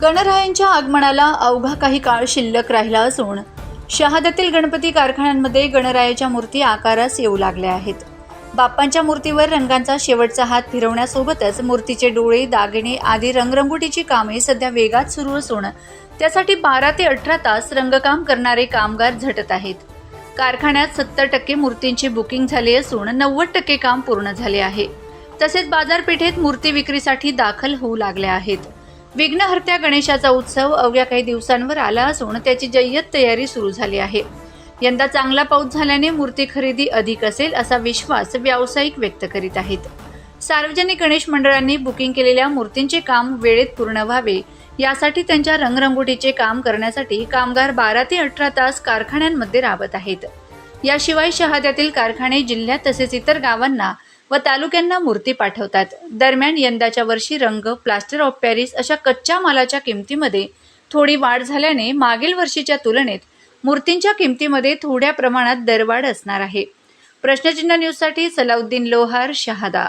गणरायांच्या आगमनाला अवघा काही काळ शिल्लक राहिला असून शहादातील गणपती कारखान्यांमध्ये गणरायाच्या मूर्ती आकारास येऊ लागल्या आहेत. बाप्पांच्या मूर्तीवर रंगांचा शेवटचा हात फिरवण्यासोबतच मूर्तीचे डोळे दागिने आदी रंगरंगोटीची कामे सध्या वेगात सुरू असून त्यासाठी बारा ते अठरा तास रंगकाम करणारे कामगार झटत आहेत. कारखान्यात सत्तर टक्के मूर्तींची बुकिंग झाली असून नव्वद टक्के काम पूर्ण झाले आहे. तसेच बाजारपेठेत मूर्ती विक्रीसाठी दाखल होऊ लागल्या आहेत. विघ्नहर्त्या गणेशाचा उत्सव अवघ्या काही दिवसांवर आला असून त्याची जय्यत तयारी सुरू झाली आहे. यंदा चांगला पाऊस झाल्याने मूर्ती खरेदी अधिक असेल असा विश्वास व्यावसायिक व्यक्त करीत आहेत. सार्वजनिक गणेश मंडळांनी बुकिंग केलेल्या मूर्तींचे काम वेळेत पूर्ण व्हावे यासाठी त्यांच्या रंगरंगोटीचे काम करण्यासाठी कामगार बारा ते अठरा तास कारखान्यांमध्ये राबत आहेत. याशिवाय शहाद्यातील कारखाने जिल्ह्यात तसेच इतर गावांना व तालुक्यांना मूर्ती पाठवतात. दरम्यान यंदाच्या वर्षी रंग प्लास्टर ऑफ पॅरिस अशा कच्च्या मालाच्या किमतीमध्ये थोडी वाढ झाल्याने मागील वर्षीच्या तुलनेत मूर्तींच्या किमतीमध्ये थोड्या प्रमाणात दरवाढ असणार आहे. प्रश्नचिन्ह न्यूजसाठी सलाउद्दीन लोहार शहादा.